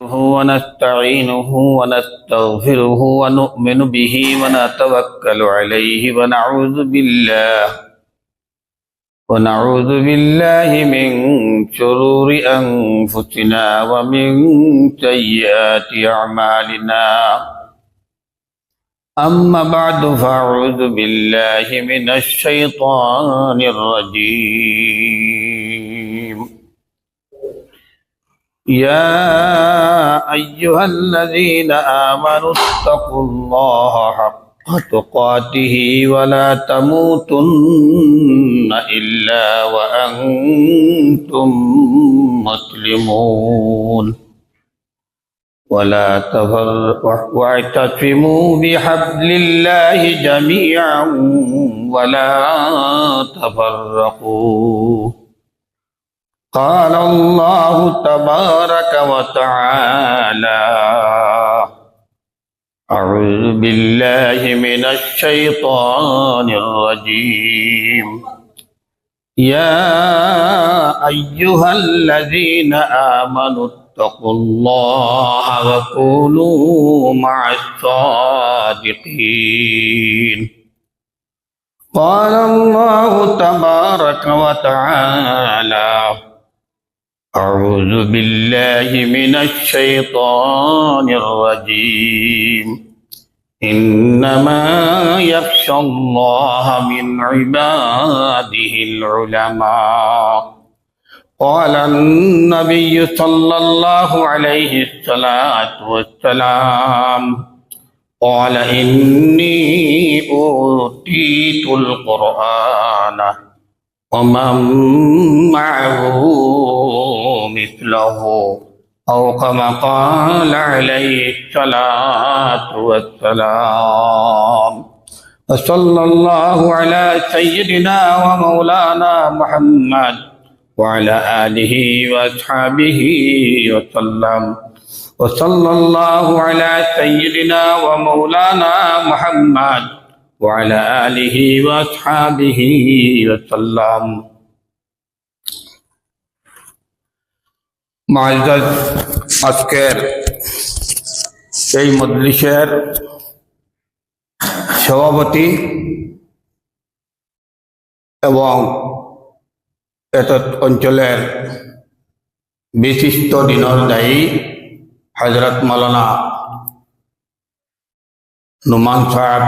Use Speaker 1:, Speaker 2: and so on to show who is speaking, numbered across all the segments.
Speaker 1: ونستعينه ونستغفره ونؤمن به ونتوكل عليه ونعوذ بالله. ونعوذ بالله من شرور أنفسنا ومن سيئات أعمالنا. أما بعد فأعوذ بالله من الشيطان الرجيم. يا أيها الذين آمنوا اتقوا الله حق تقاته ولا تموتن إلا وأنتم مسلمون. ولا تفرقوا واعتصموا بحبل الله جميعا ولا تفرقوا. قال الله تبارك وتعالى أعوذ بالله من الشيطان الرجيم. يا أيها الذين آمنوا اتقوا الله وكونوا مع الصادقين. قال الله تبارك وتعالى أعوذ بالله من الشيطان الرجيم إنما يخشى الله من عباده العلماء قال النبي صلى الله عليه الصلاة والسلام قال إني أوتيت القرآن ومن معه مثله أو كما قال عليه الصلاة والسلام. وصلى الله على سيدنا ومولانا محمد وعلى آله وأصحابه وسلم. وصلى الله على سيدنا ومولانا محمد وعلى آله وأصحابه وسلم. মাহাজ আজকের এই মজলিসের সভাপতি এবং এত অঞ্চলের বিশিষ্ট দিনর দায়ী হজরত মালানা নুমান সাহেব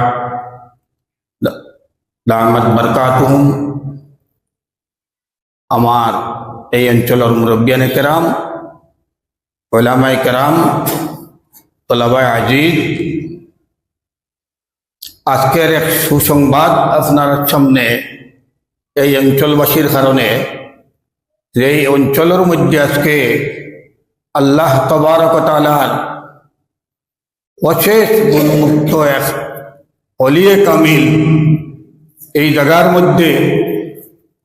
Speaker 1: দামদ বরকাতুম আমার এই অঞ্চলের মুরব্বিয়ানে ওলামাই কেরাম তোলাবাই আজিজ, আজকের এক সুসংবাদ আপনার সামনে এই অঞ্চলবাসীর কারণে। এই অঞ্চলের মধ্যে আজকে আল্লাহ তবারকতালার অশেষ গুণমুক্ত এক অলিয়ে কামিল এই জায়গার মধ্যে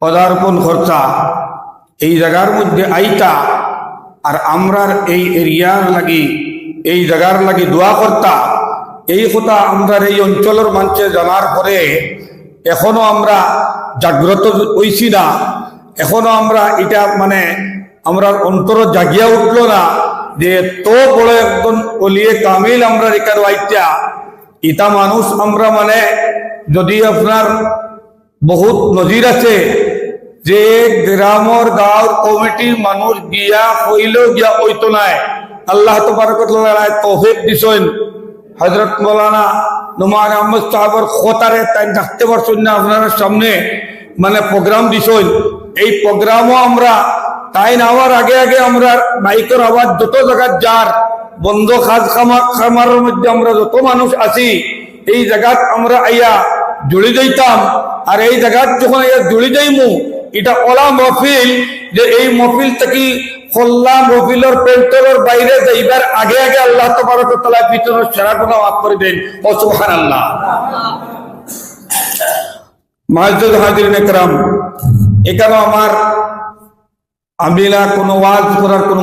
Speaker 1: পদার্পণ কর্তা, এই জায়গার মধ্যে আইতা আর আমরার এই এরিয়ার লাগি, এই জায়গার লাগি দোয়া কর্তা। এই কথা আমরার এই অঞ্চলের মানুষে জানার পরে এখনও আমরা জাগ্রত হইছি না। এখনও আমরা এটা মানে আমরা অন্তর জাগিয়া উঠল না যে তো বড় একজন অলিয়ে কামিল আমরা রেখার আইতা। ইটা মানুষ আমরা মানে যদি আপনার বহুত নজির আছে যে গ্রামর গাঁওর কমিটির মানুষ গিয়া হইলেও গিয়া হইতো নাই। আল্লাহ তবরকতালায় তৌফিক দিছেন। হজরত মৌলানা নুমান আহমদ সাহাবর খোতারে তাই ডাকতে পারছেন না আপনার সামনে মানে প্রোগ্রাম দিছেন। এই প্রোগ্রামও আমরা তাই নেওয়ার আগে আগে আমরা মাইকের আওয়াজ যত জায়গার যার, বন্ধ খাজ খামা খামারের মধ্যে আমরা যত মানুষ আছি, এই জায়গাত আমরা আইয়া জুড়ে যাইতাম। আর এই জায়গাত যখন আইয়া জুড়ে যাইমু এটা ওলা মহফিল যে এই মহফিল থেকে খোল্লা মহফিলের পেন্টলের বাইরে যাইবার আগে আগে আল্লাহ তাআলা ভিতরে সেরা গুনাহ মাফ করে দেন। ও সুবহানাল্লাহ। মাহজুদ হাজির একরাম, এখানে আমার কোনো ওয়াজ করার কোনো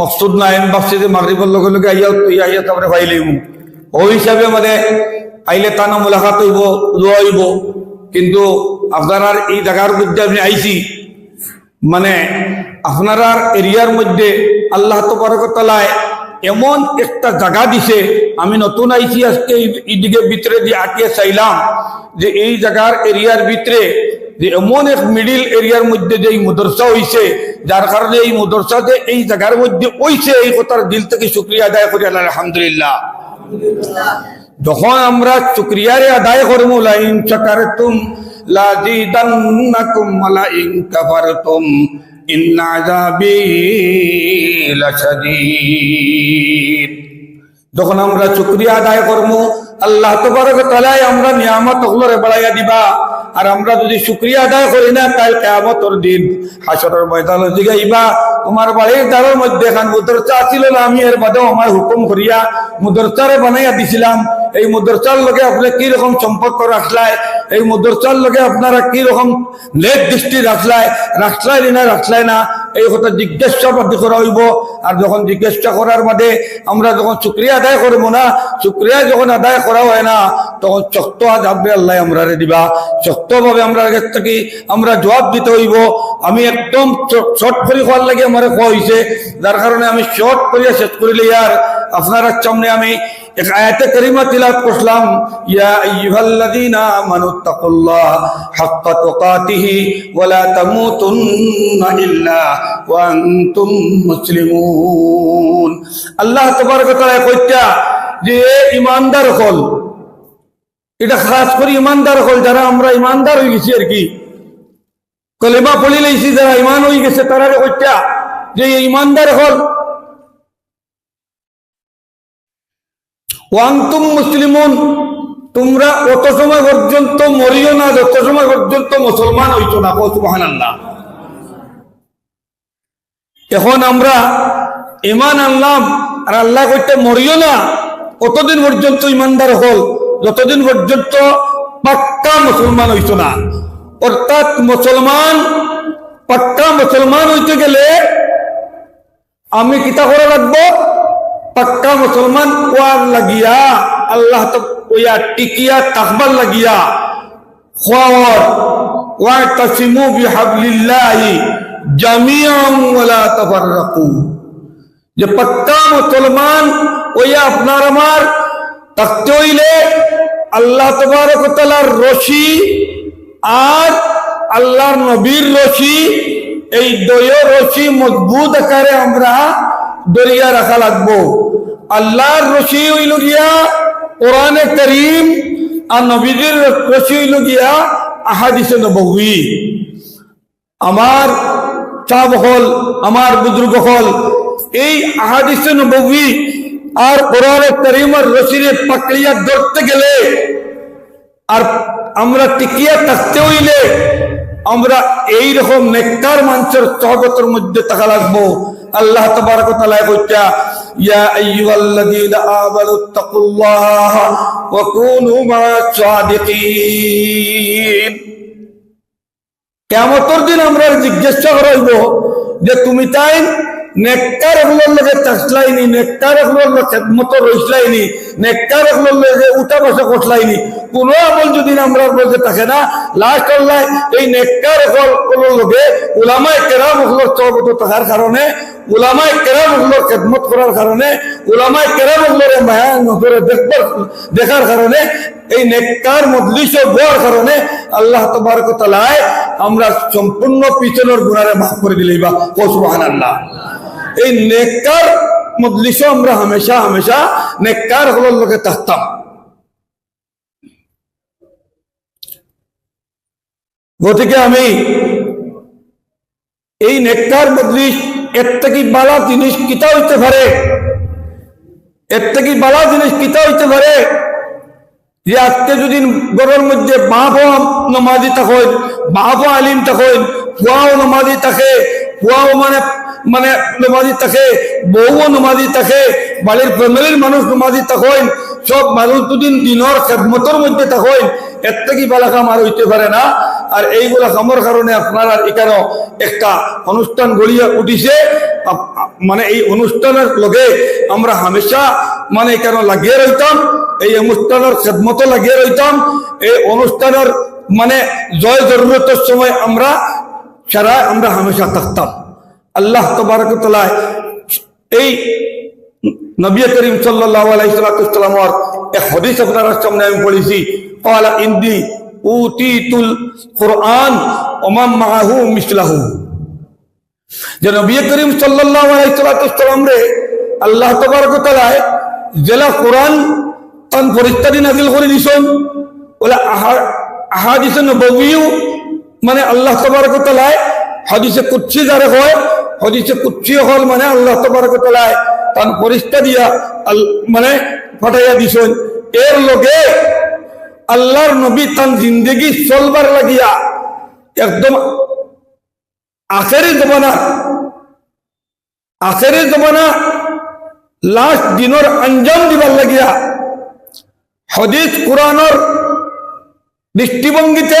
Speaker 1: মকসুদ নাই, আমি ভাবছি যে লগে লগে আইয়া তুই আইয়া তারপরে পাইলেই ওই হিসাবে মানে আইলে তানো মোলাকাত হইব হইব, কিন্তু আপনার এই জায়গার মধ্যে আমি আইছি। মানে আপনার এরিয়ার মধ্যে আল্লাহ তবরকতলায়
Speaker 2: এমন একটা জায়গা দিছে, আমি নতুন আইছি আজকে এই- এইদিকে ভিতরে দিয়ে আটিয়ে চাইলাম যে এই জায়গার এরিয়ার ভিতরে যে এমন এক মিডিল এরিয়ার মধ্যে যে এই মদরসা হইছে, যার কারণে এই মদরসাতে এই জায়গার মধ্যে ওইছে এই কথার দিল থেকে শুক্রিয়া আদায় করি আল্লাহ আলহামদুলিল্লাহ। যখন আমরা শুক্রিয়ারে আদায় করব লাইন চাকারতুম, লাজিদান্নাকুম ওয়ালা ইন কাফারতুম, ইন্না আযাবি লাশাদীদ। যখন আমরা শুক্রিয়া আদায় করব আল্লাহ তবারক তাআলাই আমরা নিয়ামত ওগুলোরে বাড়াইয়া দিবা। আর আমরা যদি শুক্রিয়া আদায় করি না, কাল কেয়ামতর দিন হাসরের ময়দানে জিগাইবা তোমার বাড়ির দ্বারের মধ্যে খান মুদরসা ছিল না, আমি এর বাদেও আমার হুকুম করিয়া মুদরসারে বানাইয়া দিছিলাম। এই মুদরসার লগে আপনি কি রকম সম্পর্ক রাখলাই? এই মুদরসার লগে আপনারা কি রকম লেট দৃষ্টি রাখলাই? রাখলাই না রাখলাই না? এই কথা জিজ্ঞাসাবাদ করা হইব। আর যখন জিজ্ঞাসা করার বাদে আমরা যখন শুক্রিয়া আদায় করব না, শুক্রিয়া যখন আদায় করা হয় না, তখন চক্ত যাবে আল্লাহ আমরা দিবা। শক্তভাবে আমরা থেকে আমরা জবাব দিতে হইব। আমি একদম শর্ট করে হওয়ার লাগে আমার হয়েছে যার কারণে আমি শর্ট করিয়া শেষ করিলে আর আপনার সামনে আমি তিলাত ইয়া আল্লাহ তাবারক ওয়া তাআলা যে ইমানদার হল, এটা খাস করে ইমানদার হল, যারা আমরা ইমানদার হয়ে গেছি আর কি। কলেমা পড়ি লাইছি যারা ইমান হয়ে গেছে তারা কইতা যে ইমানদার হল ওয়ান্তুম মুসলিমুন, তোমরা অত সময় পর্যন্ত মরিও না যত সময় পর্যন্ত মুসলমান হইতো না সুবাহান আল্লাহ এখন আমরা ইমান আনলাম আর আল্লাহ কইতে মরিও না, অতদিন পর্যন্ত ইমানদার হল, যতদিন পর্যন্ত পাক্কা মুসলমান হইতো না। অর্থাৎ মুসলমান পাক্কা মুসলমান হইতে গেলে আমি কিতা করা লাগবো? পাক্কা মুসলমান ওয়ার লাগিয়া আল্লাহ তো ওয়া টিকিয়া তাকবার লাগিয়া খাওয়ার ওয়া তাসিমু বিহাবলিল্লাহি জামিআন ওয়ালা তাফাররাকু যে পাক্কা মুসলমান ওয়া আপনার আমার থাকতে হইলে আল্লাহ তবারক তাআলার রশি আর আল্লাহর নবীর রশি এই দয় রশি মজবুত আকারে আমরা দরিয়া রাখা লাগবো আল্লাহর রশি হইল গিয়া কোরআনে করিম আর নবীদের রশি হইল গিয়া আহাদিসে নবী আমার চাব হল আমার বুজুর্গ হল এই আহাদিসে নবী আর কোরআনে করিমের রশিরে পাকড়িয়া ধরতে গেলে আর আমরা টিকিয়া থাকতে হইলে আমরা এই রকম নেককার মানুষের সহগতের মধ্যে থাকা লাগবো। আল্লাহ তবারক তাআলা কইতা ইয়া আইয়ুহাল্লাযীনা আমানু তাকুল্লাহ ওয়া কুনু মা'আস সাদিকিন কিয়ামতের দিন আমরা জিজ্ঞাসা করাইব যে তুমি তাই নেককার এগুলোর লগে চাষলাইনি নেককার লগে খেদমত রইসলাইনি উঠা বসা আমল যদি আমরা বলতে থাকে না লাস্ট আল্লাহ এই নেককার এগুলোর লগে উলামায়ে কেরাম এগুলোর সহবত থাকার কারণে, উলামায়ে কেরাম এগুলোর খেদমত করার কারণে, উলামায়ে কেরাম এগুলোর মায়া দেখবার দেখার কারণে, এই নেককার মজলিস হওয়ার কারণে আল্লাহ তবারক তাআলায় আমরা সম্পূর্ণ পিছনের গুণারে মাফ করে দিলেই বা, ও সুবহানাল্লাহ। এই নেককার মজলিস আমরা হামেশা হামেশা নেককার হলোর লোকে থাকতাম। গতিকে আমি এই নেককার মজলিস, এর থেকে বালা জিনিস কিতা হইতে পারে? এর থেকে বালা জিনিস কিতা হইতে পারে? যে আজকে যদি গরের মধ্যে বাপও নমাজি থাকেন বাপও আলিম থাকেন ফুয়াও নমাজি থাকে মানে মানে নমাজি থাকে, বউও নমাজি থাকে, বাড়ির ফ্যামিলির মানুষ নমাজি থাকেন, সব মানুষ দুদিন দিনের খেদমতের মধ্যে থাকেন, এর থেকে বালা কাম আর হইতে পারে না। আর এইগুলা কামর কারণে আপনারা এখানে একটা অনুষ্ঠান গড়িয়ে উঠিছে। মানে এই অনুষ্ঠানের লগে আমরা হামেশা মানে কেন লাগিয়ে রইতাম, এই অনুষ্ঠানের খেদমত লাগিয়ে রইতাম, এই অনুষ্ঠানের মানে জয় জরুরতের সময় আমরা সারায় আমরা হামেশা থাকতাম। আল্লাহ তবরকতলায় এই নবী করিম সাল্লাহ আলাইসালাতামর এক হদিস আপনার সামনে আমি পড়েছি কলা ইন্দি উতিতুল কোরআন ওমাম মাহু মিসলাহু। যে নবী করিম সাল্লাহ আলাইসালাতাম রে আল্লাহ তবরকতলায় জেলা কোরআন তান ফরিস্তাদি নাজিল করে দিছেন। ওলা আহা, আহাদিস নবীও মানে আল্লাহ তাবারক তাআলা হাদিসে কুদসি যারে হয় হাদিসে কুদসি হল মানে আল্লাহ তাবারক তাআলা তান ফরিস্তা দিয়া মানে ফাটাইয়া দিছেন। এর লগে আল্লাহর নবী তান জিন্দগি চলবার লাগিয়া একদম আখেরি জমানা আখেরি জমানা লাস্ট দিনের আঞ্জাম দিবার লাগিয়া হদিস কোরআনর দৃষ্টিভঙ্গিতে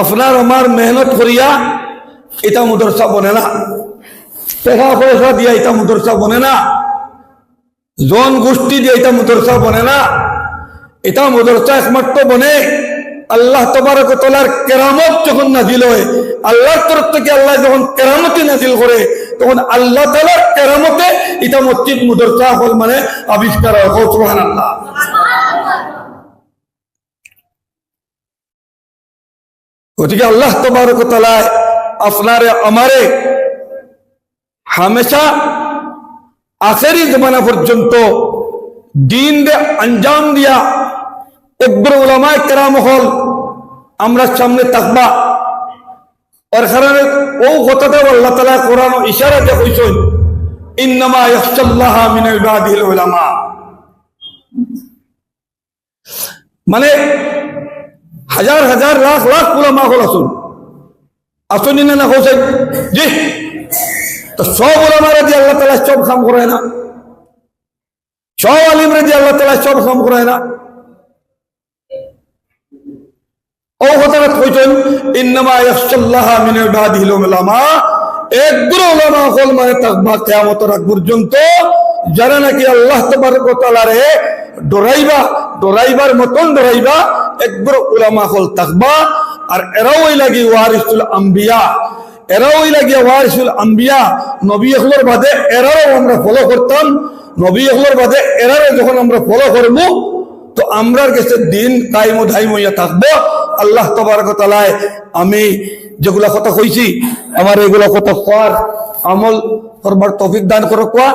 Speaker 2: আপনার আমার মেহনত করিয়া এটা মুদরসা বনে না। টাকা পয়সা দিয়া এটা মুদরসা বনে না। জন গোষ্ঠী দিয়ে এটা মুদরসা বনে না। এটা মুদরসা একমাত্র বনে। আল্লাহ তবারক তোলার কেরামত যখন নাজিল হয়, আল্লাহর তরফ থেকে আল্লাহ যখন কেরামতি নাজিল করে, তখন আল্লাহ তালার কেরামতে এটা মসজিদ মুদরসা হল মানে আবিষ্কার হয়। আল্লাহ গতিকে আল্লাহ তবারক তালায় আপনারে, আমারে হামেশা আখেরি জমানা পর্যন্ত দিন দে আঞ্জাম দিয়া একবার ওলামায় কেরাম হল আমরা সামনে থাকবা। ওর কারণে ও কথাটা আল্লাহ তালা কোরআন ও ইশারাতে কইছেন, ইন্নামা ইয়াখশাল্লাহ মিন ইবাদিল উলামা। মানে হাজার হাজার লাখ লাখ উলামা হল আসুন আসুন না না হোসেন জি। তো সব ওলামারা দিয়ে আল্লাহ তালা সব কাম করে না। সব আলিমরা দিয়ে আল্লাহ তালা সব কাম করে না। ও কথাটা কইছেন, ইন্নামা ইয়াখশাল্লাহ মিন ইবাদিল উলামা। একগুলো উলামা হল মানে তাকবা কিয়ামতের পর্যন্ত যারা নাকি আল্লাহ তাবারক ওয়া তাআলারে ডরাইবা, ডরাইবার মতন ডরাইবা একগুলো উলামা হল তাকবা, আর এরাও লাগি ওয়ারিসুল আম্বিয়া, এরাও ওই লাগি ওয়ারিসুল আম্বিয়া, নবী হলর বাদে এরাও আমরা ফলো করতাম, নবী হলর বাদে এরাও যখন আমরা ফলো করব, তো আমরার কাছে দিন কাইম ধাইম হইয়া থাকব। আল্লাহ তবারক তালায় আমি যেগুলা কথা কইছি, আমার এগুলা কথা কোয়ার আমল করবার তফিক দান করো কোয়া।